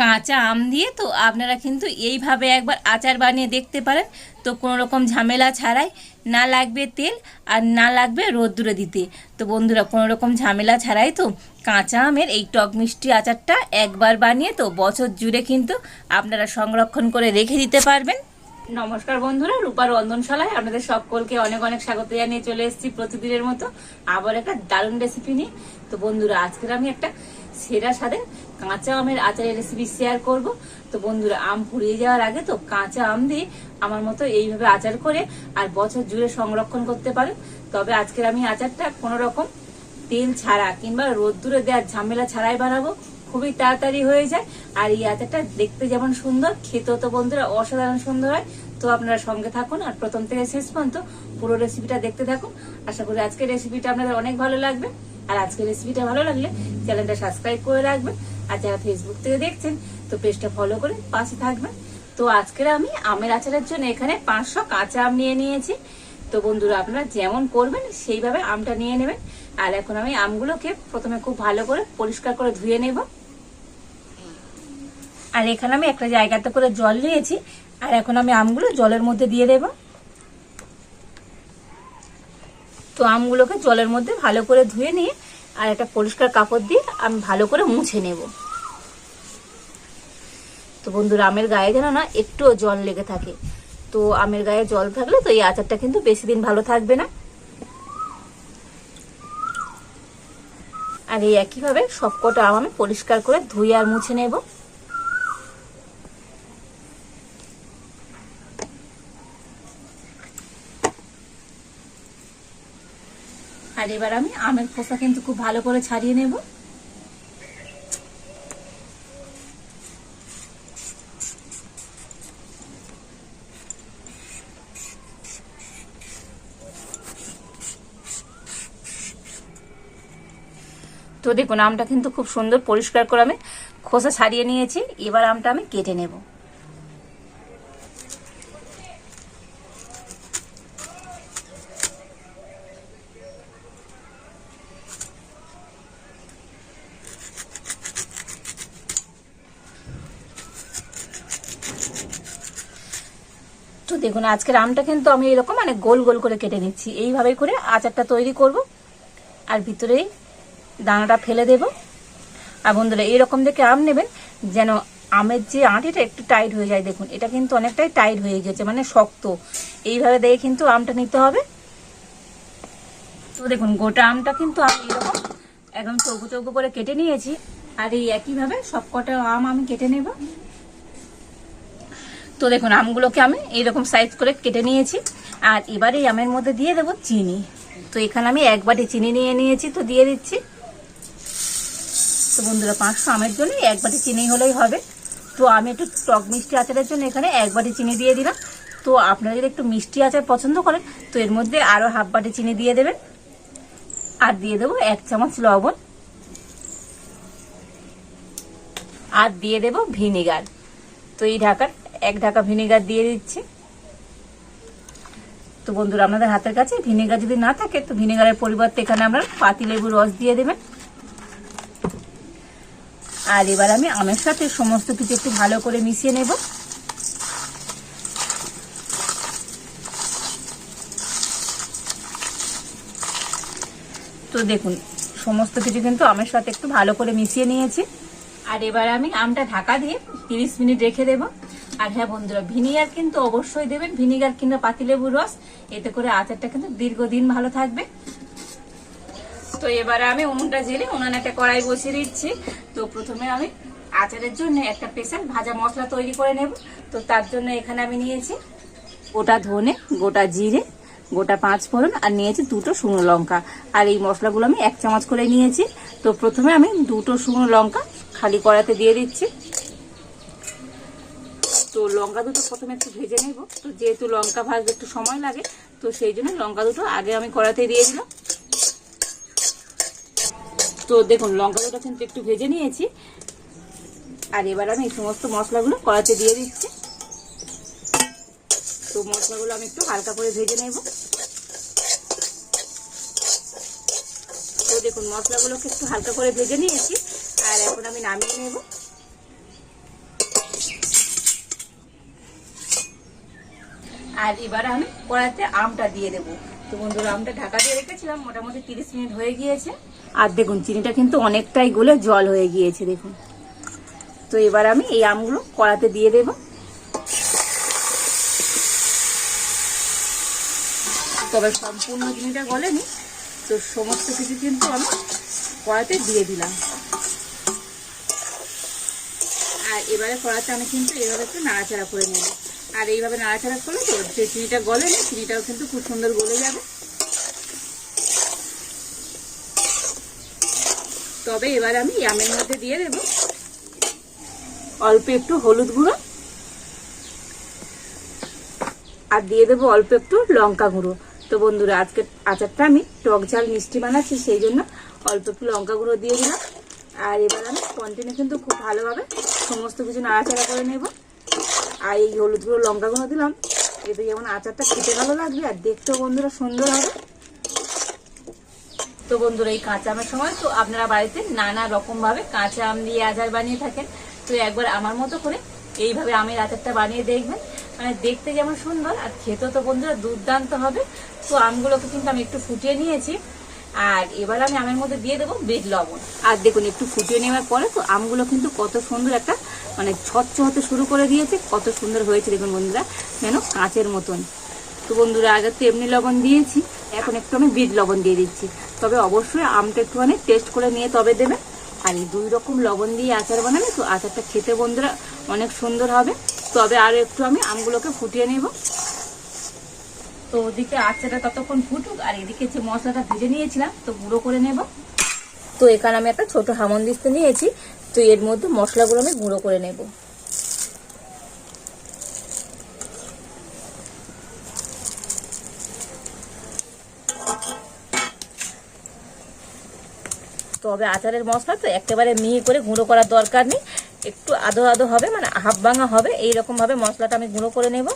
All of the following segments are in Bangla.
কাঁচা আম দিয়ে তো আপনারা কিন্তু এইভাবে একবার আচার বানিয়ে দেখতে পারেন। তো কোনো রকম ঝামেলা ছাড়াই না লাগবে তেল আর না লাগবে রোদ্দুরে দিতে। তো বন্ধুরা, কোনো রকম ঝামেলা ছাড়াই তো কাঁচা আমের এই টক মিষ্টি আচারটা একবার বানিয়ে তো বছর জুড়ে কিন্তু আপনারা সংরক্ষণ করে রেখে দিতে পারবেন। নমস্কার বন্ধুরা, রূপার রন্ধনশালায় আপনাদের সকলকে অনেক অনেক স্বাগত জানিয়ে চলে এসেছি প্রতিদিনের মতো। আবার একটা দারুণ রেসিপি নিয়ে। তো বন্ধুরা, আজকের আমি একটা সেরা স্বাদের কাঁচা আমের আচারের রেসিপি শেয়ার করব। তো বন্ধুরা, আম ফুরিয়ে যাওয়ার আগে তো কাঁচা আম দিয়ে আমার মতো এইভাবে আচার করে আর বছর জুড়ে সংরক্ষণ করতে পারেন তবে আজকের আমি আচারটা কোনো রকম তেল ছাড়া কিংবা রোদ্দুরে দেওয়ার ঝামেলা ছাড়াই বানাবো। খুবই তাড়াতাড়ি হয়ে যায়। আর এই আচারটা দেখতে যেমন সুন্দর, খেতেও তো বন্ধুরা অসাধারণ সুন্দর হয়। তো আপনারা সঙ্গে থাকুন আর প্রথম থেকে শেষ পর্যন্ত পুরো রেসিপিটা দেখতে থাকুন। আশা করি আজকের রেসিপিটা আপনাদের অনেক ভালো লাগবে। আর আজকের রেসিপিটা ভালো লাগলে চ্যানেলটা সাবস্ক্রাইব করে রাখবেন। আর যারা ফেসবুক থেকে দেখছেন, তো পেজটা ফলো করে পাশে থাকবেন। তো আজকের আমি আমের আচারের জন্য এখানে পাঁচশো কাঁচা আম নিয়ে নিয়েছি। তো বন্ধুরা, আপনারা যেমন করবেন, সেইভাবে আমটা নিয়ে নেবেন। আর এখন আমি আমগুলোকে প্রথমে খুব ভালো করে পরিষ্কার করে ধুয়ে নেব। আর এখানে আমি একটা জায়গাতে করে জল নিয়েছি। আর এখন আমি আমগুলো জলের মধ্যে দিয়ে দেব। তো আমগুলোকে জলের মধ্যে ভালো করে ধুয়ে নিয়ে আর একটা পরিষ্কার কাপড় দিয়ে আমি ভালো করে মুছে নেব। তো বন্ধুরা, আমের গায়ে যেন না একটুও জল লেগে থাকে। তো আমের গায়ে জল থাকলে তো এই আচারটা কিন্তু বেশি দিন ভালো থাকবে না। আর এই একইভাবে সবকটা আম আমি পরিষ্কার করে ধুই আর মুছে নেব। আর এবার আমি আমের খোসা কিন্তু খুব ভালো করে ছাড়িয়ে নেব। তো দেখুন, আমটা কিন্তু খুব সুন্দর পরিষ্কার করে আমি খোসা ছাড়িয়ে নিয়েছি। এবার আমটা আমি কেটে নেব। দেখুন, আজকের আমটা কিন্তু আমি এরকম মানে গোল গোল করে কেটে নিচ্ছি। এইভাবে করে আচারটা তৈরি করব আর ভিতরে দানাটা ফেলে দেব। আর বন্ধুরা, এরকম দেখে আম নেবেন যেন আমের যে আঁটিটা একটু টাইট হয়ে যায়। দেখুন, এটা কিন্তু অনেকটাই টাইট হয়ে গেছে মানে শক্ত। এইভাবে দেখে কিন্তু আমটা নিতে হবে। তো দেখুন, গোটা আমটা কিন্তু আমি এরকম একদম চৌকো চৌকো করে কেটে নিয়েছি। আর এই একইভাবে সব কটা আম আমি কেটে নেব। তো দেখুন, আমগুলোকে আমি এইরকম সাইজ করে কেটে নিয়েছি। আর এবারে আমের মধ্যে দিয়ে দেবো চিনি। তো এখানে আমি এক বাটি চিনি নিয়ে নিয়েছি, তো দিয়ে দিচ্ছি। তো বন্ধুরা, পাঁচশো আমের জন্য এক বাটি চিনি হলেই হবে। তো আমি একটু টক মিষ্টি আচারের জন্য এখানে এক বাটি চিনি দিয়ে দিলাম। তো আপনারা যদি একটু মিষ্টি আচার পছন্দ করেন, তো এর মধ্যে আরও হাফ বাটি চিনি দিয়ে দেবেন। আর দিয়ে দেবো এক চামচ লবণ। আর দিয়ে দেবো ভিনিগার। তো এই ঢাকার এক ঢাকা ভিনিগার দিয়ে দিচ্ছি। তো বন্ধুরা, আপনাদের হাতের কাছে ভিনেগার যদি না থাকে, তো ভিনেগারের পরিবর্তে এখানে আমরা পাতি লেবুর রস দিয়ে দেবেন। আর এবার আমি আমের সাথে সমস্ত কিছু একটু ভালো করে মিশিয়ে নেব। তো দেখুন, সমস্ত কিছু কিন্তু আমের সাথে একটু ভালো করে মিশিয়ে নিয়েছি। আর এবার আমি আমটা ঢাকা দিয়ে তিরিশ মিনিট রেখে দেবো। আর হ্যাঁ বন্ধুরা, ভিনিগার কিন্তু অবশ্যই দেবেন। ভিনিগার কিংবা পাতিলেবুর রস, এতে করে আচারটা কিন্তু দীর্ঘদিন ভালো থাকবে। তো এবারে আমি উনুনটা জেলে উনানে একটা কড়াই বসিয়ে দিচ্ছি। তো প্রথমে আমি আচারের জন্য একটা স্পেশাল ভাজা মশলা তৈরি করে নেব। তো তার জন্য এখানে আমি নিয়েছি গোটা ধনে, গোটা জিরে, গোটা পাঁচ ফোড়ন আর নিয়েছি দুটো শুকনো লঙ্কা। আর এই মশলাগুলো আমি এক চামচ করে নিয়েছি। তো প্রথমে আমি দুটো শুকনো লঙ্কা খালি কড়াতে দিয়ে দিচ্ছি। লঙ্কা দুটো প্রথমে একটু ভেজে নেব। তো যেহেতু লঙ্কা ভাজতে একটু সময় লাগে, তো সেই জন্য লঙ্কা দুটো আগে আমি কড়াতে দিয়ে দিলাম। তো দেখুন, লঙ্কা দুটো কিন্তু একটু ভেজে নিয়েছি। আর এবার আমি এই সমস্ত মশলাগুলো কড়াতে দিয়ে দিচ্ছি। তো মশলাগুলো আমি একটু হালকা করে ভেজে নেব। তো দেখুন, মশলাগুলোকে একটু হালকা করে ভেজে নিয়েছি। আর এখন আমি নামিয়ে নেব। আর এবার আমি কড়াইতে আমটা দিয়ে দেবো। তো বন্ধুরা, আমটা ঢাকা দিয়ে রেখেছিলাম, মোটামুটি তিরিশ মিনিট হয়ে গিয়েছে। আর দেখুন, চিনিটা কিন্তু অনেকটাই গলে জল হয়ে গিয়েছে, দেখুন। তো এবার আমি এই আমগুলো কড়াতে দিয়ে দেব। তবে সম্পূর্ণ চিনিটা গলেনি, তো সমস্ত কিছু কিন্তু আমি কড়াতে দিয়ে দিলাম। আর এবারে কড়াতে আমি কিন্তু এইভাবে একটু নাড়াচাড়া করে নেব। আর এইভাবে নাড়াচাড়া করলে তো যে চিনিটা গলে না, চিনিটাও কিন্তু খুব সুন্দর গলে যাবে। তবে এবার আমি ইয়ামের মধ্যে দিয়ে দেব অল্প একটু হলুদ গুঁড়ো আর দিয়ে দেবো অল্প একটু লঙ্কা গুঁড়ো। তো বন্ধুরা, আজকে আচারটা আমি টক ঝাল মিষ্টি বানাচ্ছি, সেই জন্য অল্প একটু লঙ্কা গুঁড়ো দিয়ে দিলাম। আর এবার আমি কন্টিনিউ কিন্তু খুব ভালোভাবে সমস্ত কিছু নাড়াচাড়া করে নেব। আর এই হলুদ গুঁড়ো, লঙ্কা গুঁড়ো দিলাম। এতে যেমন আচারটা খেতে ভালো লাগবে আর দেখতেও বন্ধুরা সুন্দর হবে। তো বন্ধুরা, এই কাঁচা আমের সময়, তো আপনারা বাড়িতে নানা রকম ভাবে কাঁচা আম দিয়ে আচার বানিয়ে থাকেন। তো একবার আমার মতো করে এইভাবে আমের আচারটা বানিয়ে দেখবেন। মানে দেখতে যেমন সুন্দর, আর খেতেও তো বন্ধুরা দুর্দান্ত হবে। তো আমগুলোকে কিন্তু আমি একটু ফুটিয়ে নিয়েছি। আর এবার আমি আমের মধ্যে দিয়ে দেবো বিট লবণ। আর দেখুন, একটু ফুটিয়ে নেওয়ার পরে তো আমগুলো কিন্তু কত সুন্দর একটা মানে ছচ্ছ হতে শুরু করে দিয়েছে, কত সুন্দর হয়েছে দেখুন বন্ধুরা, যেন কাঁচের মতন। তো বন্ধুরা, আগে তো এমনি লবণ দিয়েছি, এখন একটু আমি বিট লবণ দিয়ে দিচ্ছি। তবে অবশ্যই আমটা একটুখানি টেস্ট করে নিয়ে তবে দেবে। আর এই দুই রকম লবণ দিয়ে আচার বানালে তো আচারটা খেতে বন্ধুরা অনেক সুন্দর হবে। তবে আরও একটু আমি আমগুলোকে ফুটিয়ে নেব। তো ওদিকে আচারটা ততক্ষণ ফুটুক, আর এদিকে যে মশলাটা ভেজে নিয়েছিলাম, তো গুঁড়ো করে নেব। তো এখানে আমি একটা ছোট হামন দিস্তে নিয়েছি, তো এর মধ্যে মশলাগুলো আমি গুঁড়ো করে নেব। তবে আচারের মশলা তো একেবারে মিহি করে গুঁড়ো করার দরকার নেই, একটু আদো আদো হবে মানে হাফ ভাঙা হবে এইরকম ভাবে মশলাটা আমি গুঁড়ো করে নেব।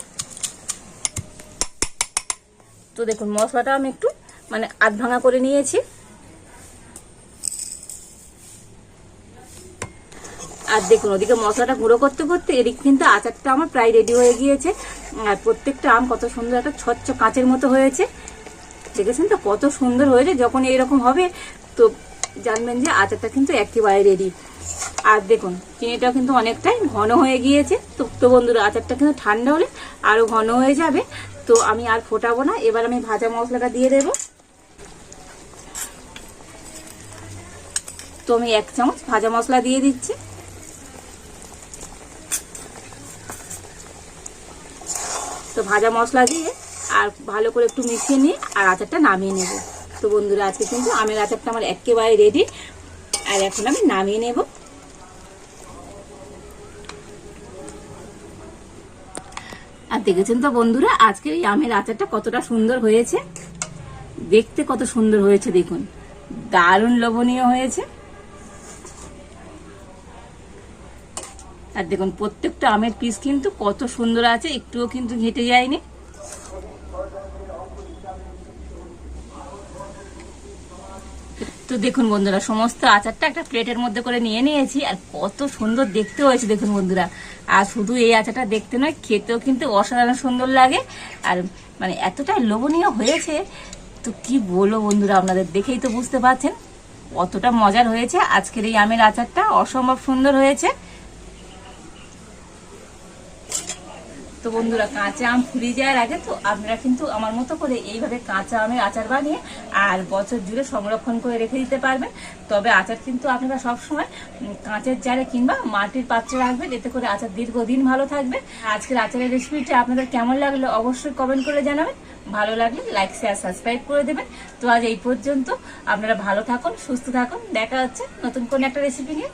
তো দেখুন, মশলাটা আমি একটু মানে আধ ভাঙা করে নিয়েছি। আর দেখুন, ওদিকে মশলাটা গুঁড়ো করতে করতে এদিক কিন্তু আচারটা আমার প্রায় রেডি হয়ে গিয়েছে। আর প্রত্যেকটা আম কত সুন্দর একটা ছচ্ছ কাঁচের মতো হয়েছে। দেখেছেন তো, কত সুন্দর হয়েছে, যখন এইরকম হবে, তো জানবেন যে আচারটা কিন্তু একেবারে রেডি আর দেখুন, চিনিটাও কিন্তু অনেকটাই ঘন হয়ে গিয়েছে। তো তো বন্ধুরা, আচারটা কিন্তু ঠান্ডা হলে আরও ঘন হয়ে যাবে। তো আমি আর ফোটাবো না। এবার আমি ভাজা মশলাটা দিয়ে দেবো। তো আমি এক চামচ ভাজা মশলা দিয়ে দিচ্ছি। তো ভাজা মশলা দিয়ে আর ভালো করে একটু মিশিয়ে নিয়ে আর আচারটা নামিয়ে নেব। তো বন্ধুরা, আজকে কিন্তু আমের আচারটা আমার একেবারে রেডি আর এখন আমি নামিয়ে নেব। আর দেখেছেন তো বন্ধুরা আজকে এই আমের আচারটা কতটা সুন্দর হয়েছে। দেখতে কত সুন্দর হয়েছে, দেখুন। দারুণ লোভনীয় হয়েছে। আর দেখুন, প্রত্যেকটা আমের পিস কিন্তু কত সুন্দর আছে, একটুও কিন্তু ঘেটে যায়নি। তো দেখুন বন্ধুরা, সমস্ত আচারটা একটা প্লেটের মধ্যে করে নিয়ে নিয়েছি, আর কত সুন্দর দেখতে হয়েছে দেখুন বন্ধুরা। আর শুধু এই আচারটা দেখতে নয়, খেতেও কিন্তু অসাধারণ সুন্দর লাগে, আর মানে এতটাই লোভনীয় হয়েছে। তো কি বলব বন্ধুরা, আপনাদের দেখেই তো বুঝতে পারছেন, কতটা মজার হয়েছে। আজকের এই আমের আচারটা অসম্ভব সুন্দর হয়েছে। তো বন্ধুরা কাঁচা আম ফুরিয়ে যাওয়ার আগে তো আপনারা কিন্তু আমার মতো করে এইভাবে কাঁচা আমের আচার বানিয়ে আর বছর জুড়ে সংরক্ষণ করে রেখে দিতে পারবেন। তবে আচার কিন্তু আপনারা সবসময় কাঁচের জারে কিংবা মাটির পাত্রে রাখবেন। এতে করে আচার দীর্ঘদিন ভালো থাকবে। আজকের আচারের রেসিপিটা আপনাদের কেমন লাগল অবশ্যই কমেন্ট করে জানাবেন। ভালো লাগলে লাইক, শেয়ার, সাবস্ক্রাইব করে দেবেন। তো আজ এই পর্যন্ত। আপনারা ভালো থাকুন, সুস্থ থাকুন। দেখা হচ্ছে নতুন কোন একটা রেসিপি নিয়ে।